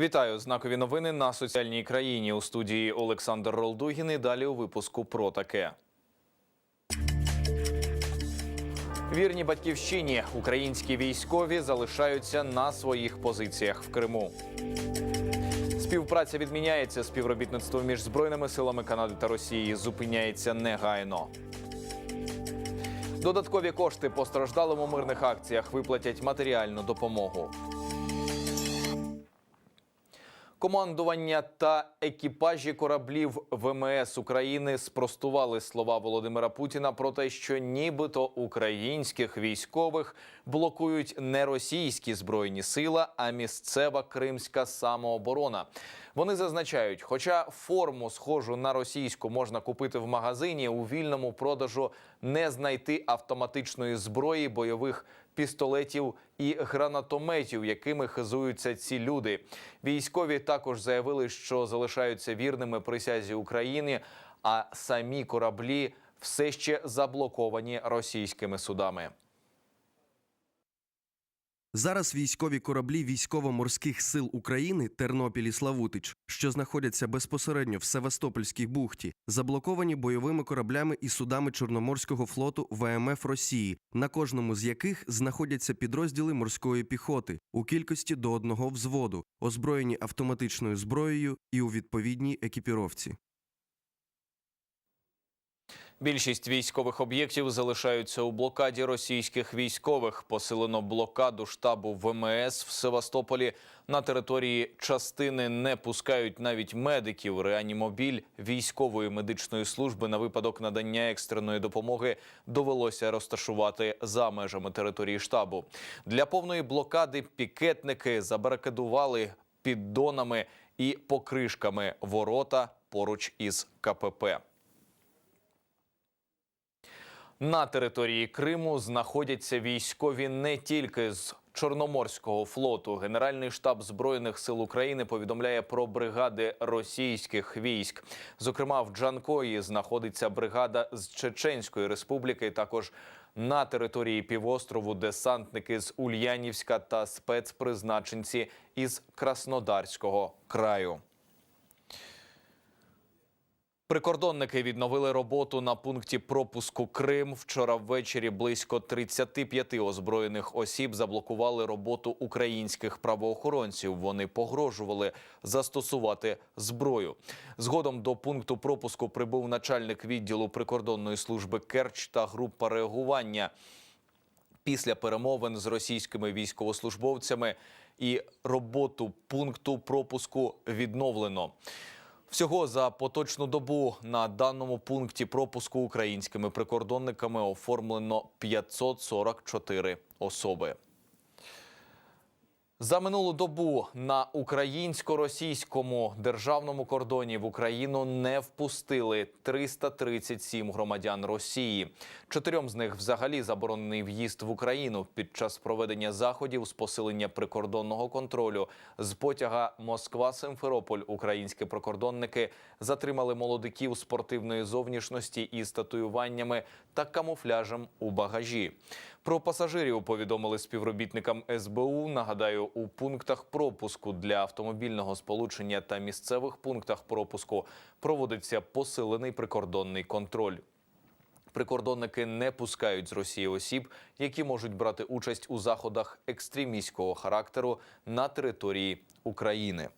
Вітаю знакові новини на соціальній країні у студії Олександр Ролдугін. І далі у випуску про таке. Вірні батьківщині українські військові залишаються на своїх позиціях в Криму. Співпраця відміняється. Співробітництво між збройними силами Канади та Росії зупиняється негайно. Додаткові кошти постраждалим у мирних акціях виплатять матеріальну допомогу. Командування та екіпажі кораблів ВМС України спростували слова Володимира Путіна про те, що нібито українських військових блокують не російські збройні сили, а місцева кримська самооборона. Вони зазначають, хоча форму схожу на російську можна купити в магазині, у вільному продажу не знайти автоматичної зброї, бойових пістолетів і гранатометів, якими хизуються ці люди. Військові також заявили, що залишаються вірними присязі України, а самі кораблі все ще заблоковані російськими судами. Зараз військові кораблі військово-морських сил України Тернопіль і Славутич, що знаходяться безпосередньо в Севастопольській бухті, заблоковані бойовими кораблями і судами Чорноморського флоту ВМФ Росії, на кожному з яких знаходяться підрозділи морської піхоти у кількості до одного взводу, озброєні автоматичною зброєю і у відповідній екіпіровці. Більшість військових об'єктів залишаються у блокаді російських військових. Посилено блокаду штабу ВМС в Севастополі. На території частини не пускають навіть медиків. Реанімобіль військової медичної служби на випадок надання екстреної допомоги довелося розташувати за межами території штабу. Для повної блокади пікетники забарикадували піддонами і покришками ворота поруч із КПП. На території Криму знаходяться військові не тільки з Чорноморського флоту. Генеральний штаб збройних сил України повідомляє про бригади російських військ. Зокрема, в Джанкої знаходиться бригада з Чеченської республіки. Також на території півострову десантники з Ульянівська та спецпризначенці із Краснодарського краю. Прикордонники відновили роботу на пункті пропуску Крим. Вчора ввечері близько 35 озброєних осіб заблокували роботу українських правоохоронців. Вони погрожували застосувати зброю. Згодом до пункту пропуску прибув начальник відділу прикордонної служби Керч та група реагування. Після перемовин з російськими військовослужбовцями і роботу пункту пропуску відновлено. Всього за поточну добу на даному пункті пропуску українськими прикордонниками оформлено 544 особи. За минулу добу на українсько-російському державному кордоні в Україну не впустили 337 громадян Росії. Чотирьом з них взагалі заборонений в'їзд в Україну під час проведення заходів з посилення прикордонного контролю. З потяга Москва-Симферополь українські прикордонники затримали молодиків спортивної зовнішності із татуюваннями та камуфляжем у багажі. Про пасажирів повідомили співробітникам СБУ. Нагадаю, у пунктах пропуску для автомобільного сполучення та місцевих пунктах пропуску проводиться посилений прикордонний контроль. Прикордонники не пускають з Росії осіб, які можуть брати участь у заходах екстремістського характеру на території України.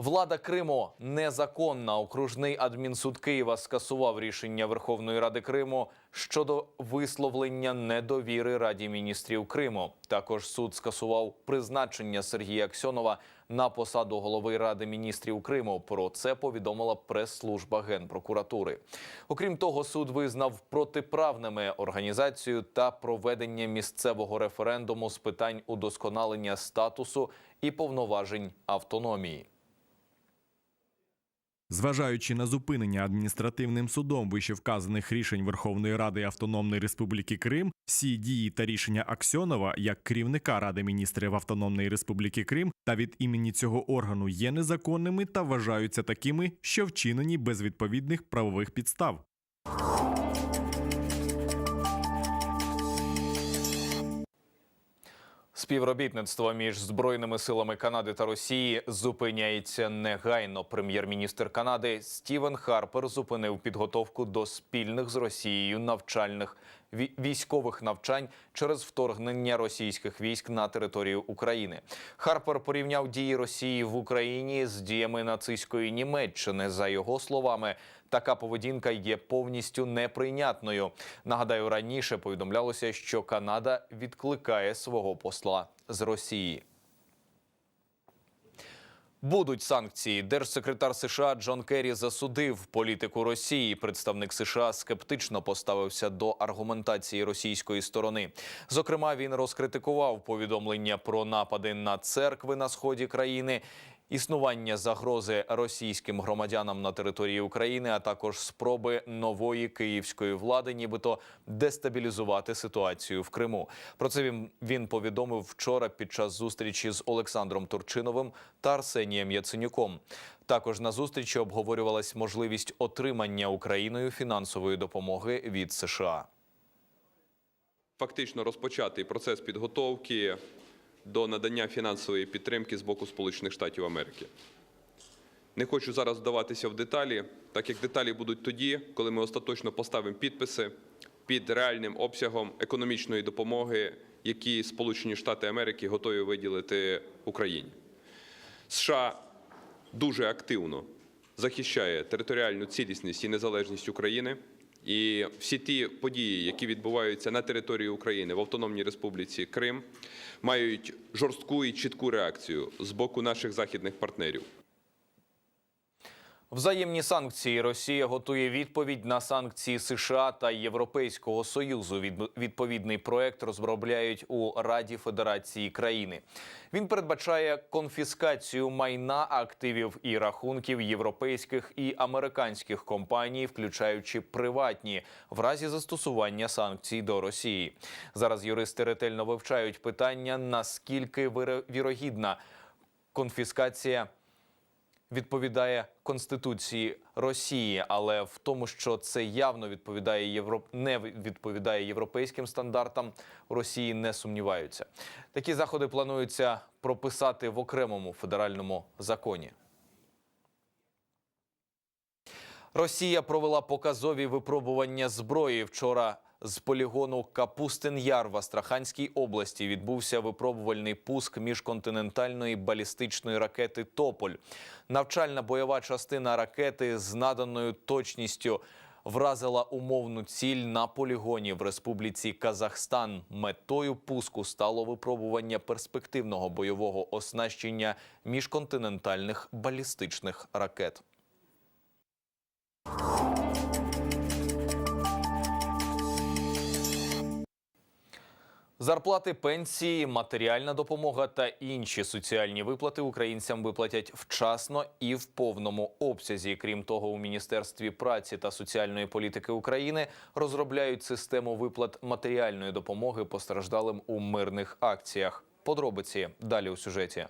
Влада Криму незаконна. Окружний адмінсуд Києва скасував рішення Верховної Ради Криму щодо висловлення недовіри Раді міністрів Криму. Також суд скасував призначення Сергія Аксьонова на посаду голови Ради міністрів Криму. Про це повідомила прес-служба генпрокуратури. Окрім того, суд визнав протиправними організацію та проведення місцевого референдуму з питань удосконалення статусу і повноважень автономії. Зважаючи на зупинення адміністративним судом вищевказаних рішень Верховної Ради Автономної Республіки Крим, всі дії та рішення Аксьонова як керівника Ради міністрів Автономної Республіки Крим та від імені цього органу є незаконними та вважаються такими, що вчинені без відповідних правових підстав. Співробітництво між збройними силами Канади та Росії зупиняється негайно. Прем'єр-міністр Канади Стівен Харпер зупинив підготовку до спільних з Росією навчальних військових навчань через вторгнення російських військ на територію України. Харпер порівняв дії Росії в Україні з діями нацистської Німеччини. За його словами, така поведінка є повністю неприйнятною. Нагадаю, раніше повідомлялося, що Канада відкликає свого посла з Росії. Будуть санкції. Держсекретар США Джон Керрі засудив політику Росії. Представник США скептично поставився до аргументації російської сторони. Зокрема, він розкритикував повідомлення про напади на церкви на сході країни. Існування загрози російським громадянам на території України, а також спроби нової київської влади, нібито дестабілізувати ситуацію в Криму. Про це він, він повідомив вчора під час зустрічі з Олександром Турчиновим та Арсенієм Яценюком. Також на зустрічі обговорювалась можливість отримання Україною фінансової допомоги від США. фактично розпочатий процес підготовки до надання фінансової підтримки з боку Сполучених Штатів Америки. Не хочу зараз вдаватися в деталі, так як деталі будуть тоді, коли ми остаточно поставимо підписи під реальним обсягом економічної допомоги, які Сполучені Штати Америки готові виділити Україні. США дуже активно захищає територіальну цілісність і незалежність України. І всі ті події, які відбуваються на території України в Автономній Республіці Крим, мають жорстку і чітку реакцію з боку наших західних партнерів. Взаємні санкції Росія готує відповідь на санкції США та Європейського союзу. Відповідний проект розробляють у Раді Федерації країни. Він передбачає конфіскацію майна активів і рахунків європейських і американських компаній, включаючи приватні, в разі застосування санкцій до Росії. Зараз юристи ретельно вивчають питання наскільки вірогідна конфіскація відповідає Конституції Росії, але в тому, що це явно відповідає євро... не відповідає європейським стандартам, Росії не сумніваються. Такі заходи планується прописати в окремому федеральному законі. Росія провела показові випробування зброї. Вчора з полігону Капустин Яр в Астраханській області відбувся випробувальний пуск міжконтинентальної балістичної ракети Тополь. Навчальна бойова частина ракети з наданою точністю вразила умовну ціль на полігоні в Республіці Казахстан. Метою пуску стало випробування перспективного бойового оснащення міжконтинентальних балістичних ракет. Зарплати, пенсії, матеріальна допомога та інші соціальні виплати українцям виплатять вчасно і в повному обсязі. Крім того, у міністерстві праці та соціальної політики України розробляють систему виплат матеріальної допомоги постраждалим у мирних акціях. Подробиці далі у сюжеті.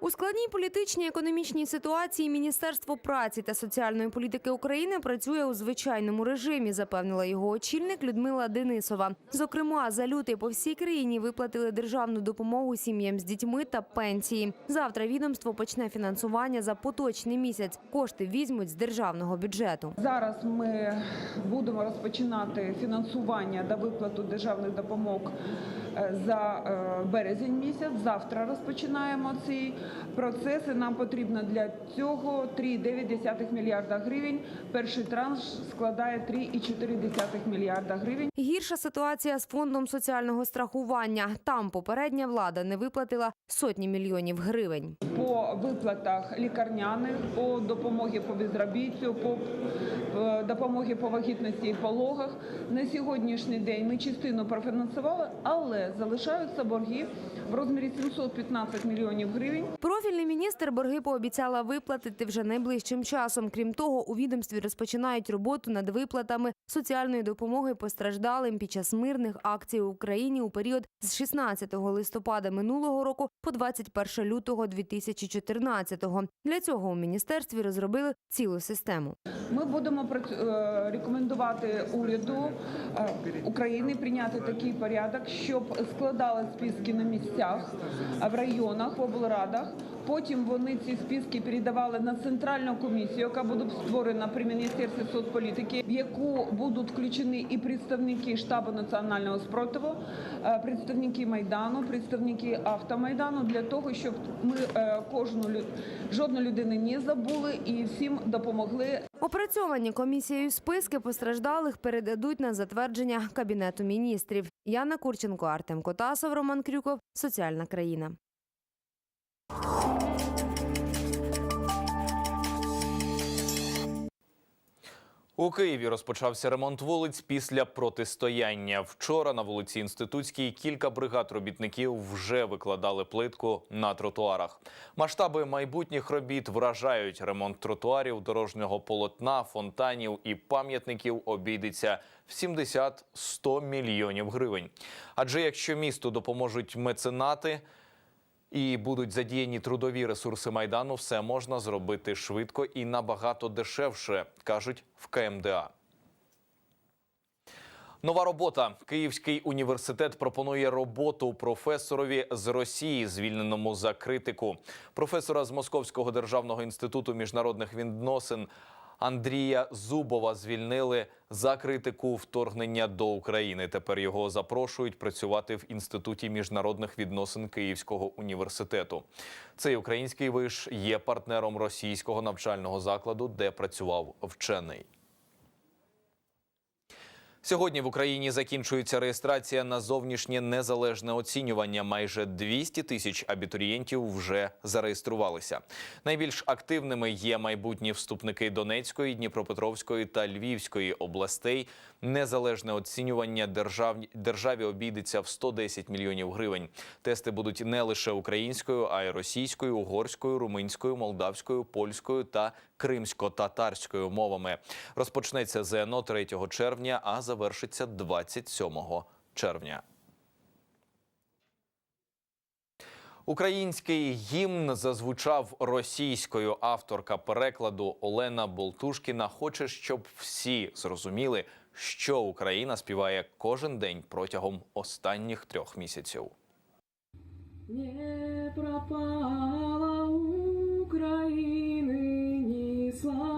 У складній політичній економічній ситуації Міністерство праці та соціальної політики України працює у звичайному режимі, запевнила його очільник Людмила Денисова. Зокрема, за лютий по всій країні виплатили державну допомогу сім'ям з дітьми та пенсії. Завтра відомство почне фінансування за поточний місяць. Кошти візьмуть з державного бюджету. Зараз ми будемо розпочинати фінансування та виплату державних допомог е, за е, березень місяць. Завтра розпочинаємо ці процеси. Нам потрібно для цього 3,9 мільярда гривень. Перший транш складає 3,4 мільярда гривень. Гірша ситуація з фондом соціального страхування. Там попередня влада не виплатила сотні мільйонів гривень. Виплатах лікарняних, по допомогі по безробіттю, по допомоги по вагітності і пологах. На сьогоднішній день ми частину профінансували, але залишаються борги в розмірі 715 мільйонів гривень. Профільний міністр борги пообіцяла виплатити вже найближчим часом. Крім того, у відомстві розпочинають роботу над виплатами соціальної допомоги постраждалим під час мирних акцій в Україні у період з 16 листопада минулого року по 21 лютого 2014-го. Для цього у міністерстві розробили цілу систему. Ми будемо е, рекомендувати уряду е, України прийняти такий порядок, щоб складали списки на місцях, в районах, в облрадах. Потім вони ці списки передавали на центральну комісію, яка буде створена при міністерстві соцполітики, в яку будуть включені і представники штабу національного спротиву, е, представники майдану, представники автомайдану, для того, щоб ми е, кожну лю- жодну людину не забули і всім допомогли Опрацьовані комісією списки постраждалих передадуть на затвердження Кабінету міністрів. Яна Курченко, Артем Котасов, Роман Крюков. Соціальна країна. У Києві розпочався ремонт вулиць після протистояння. Вчора на вулиці Інститутській кілька бригад робітників вже викладали плитку на тротуарах. Масштаби майбутніх робіт вражають ремонт тротуарів, дорожнього полотна, фонтанів і пам'ятників обійдеться в 70-100 мільйонів гривень. Адже якщо місту допоможуть меценати, і будуть задіяні трудові ресурси майдану, все можна зробити швидко і набагато дешевше, кажуть в КМДА. Нова робота. Київський університет пропонує роботу професорові з Росії, звільненому за критику. Професора з Московського державного інституту міжнародних відносин Андрія Зубова звільнили за критику вторгнення до України. Тепер його запрошують працювати в інституті міжнародних відносин Київського університету. Цей український виш є партнером російського навчального закладу, де працював вчений. Сьогодні в Україні закінчується реєстрація на зовнішнє незалежне оцінювання. Майже 200 тисяч абітурієнтів вже зареєструвалися. Найбільш активними є майбутні вступники Донецької, Дніпропетровської та Львівської областей. Незалежне оцінювання держав... державі обійдеться в 110 мільйонів гривень. Тести будуть не лише українською, а й російською, угорською, румунською, молдавською, польською та кримсько-татарською мовами. Розпочнеться ЗНО 3 червня, а завершиться 27 червня. Український гімн зазвучав російською. Авторка перекладу Олена Болтушкіна хоче, щоб всі зрозуміли, що Україна співає кожен день протягом останніх трьох місяців. Не пропала this long.